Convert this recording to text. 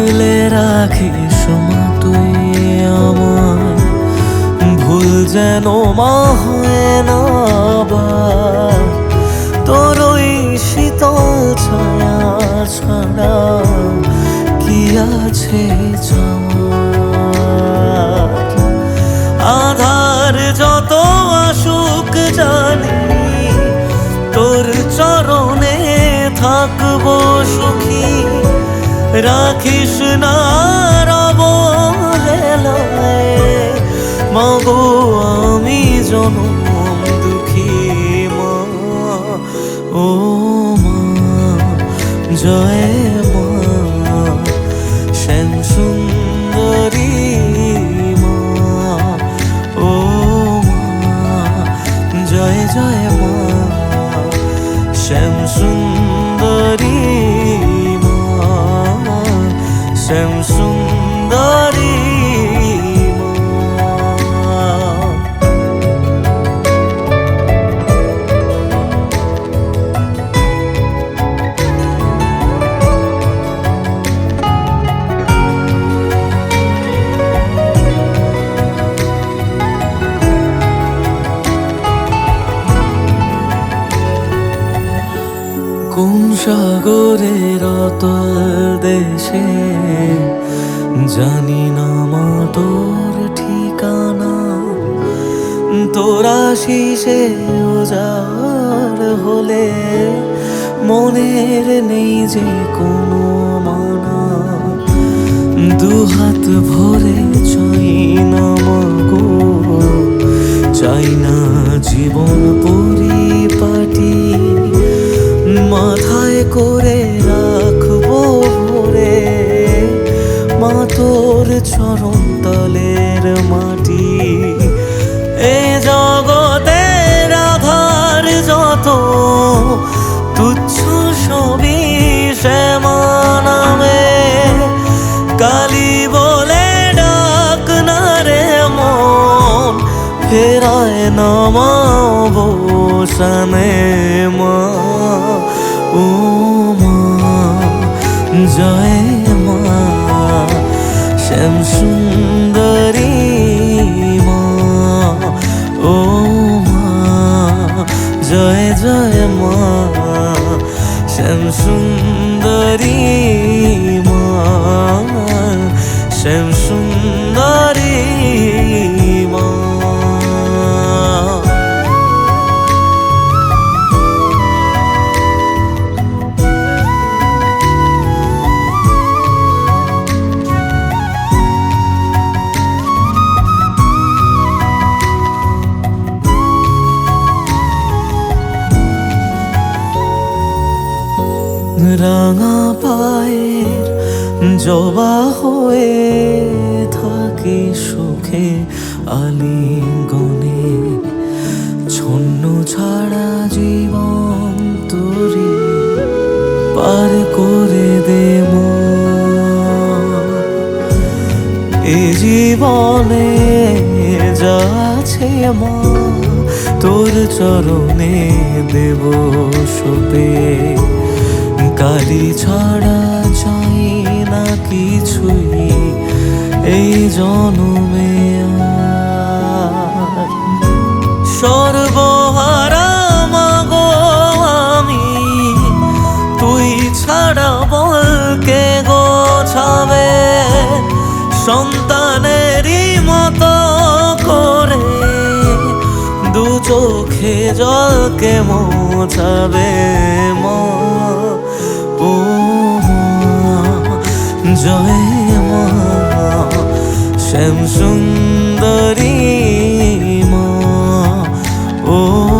আগলে রাখিস মা, তুই আমার। ভুল যেন মা হয় না তোর ওই শীতল ছায়া ছাড়া কি আছে আধার যত আসুক জানি, তোর চরণে থাকব সুখী। রাখিস না রব মাগো, আমি জনম দুঃখী মা। ও মা, জয় মা। শ্যাম সুন্দরী মা। ও মা, জয় জয় মা। শ্যাম সুন্দরী শ্যাম সুন্দরী মা কোন সাগরের দেশে। জানি না মা তোর ঠিকানা। তোরা শিষে উজাড় হলে মনের নেই যে কোনো মানা। দুহাত ভরে চাই না মাগো। চাই না জীবন পরিপাটি মাথায় করে রাখব ভরে। মা তোর চরণ তলের মাটি। এ জগতের আধার যত তুচ্ছ সবই শ্যামা নামে। কালী বলে ডাক না রে মন, ফেরায় না মা বসানে মা। ও মা জয় মা শ্যাম সুন্দরী মা ও মা জয় জয় মা শ্যাম সুন্দরী রাঙা পায়ের জবা হয়ে থাকি সুখে আলিঙ্গনে ছন্ন ছাড়া জীবন তোরি পার করে দে মা। এ জীবনে যাচ্ছে মা তোর চরণে দেব সপে কালি ছাড়া চাই না কিছুই এই জনমে। সর্বহারা মাগো আমি, তুই ছাড়া বলকে গোছাবে সন্তানেরই মতো করে দু চোখে জলকে মোছাবে মা জয় মা শ্যাম সুন্দরী মা ও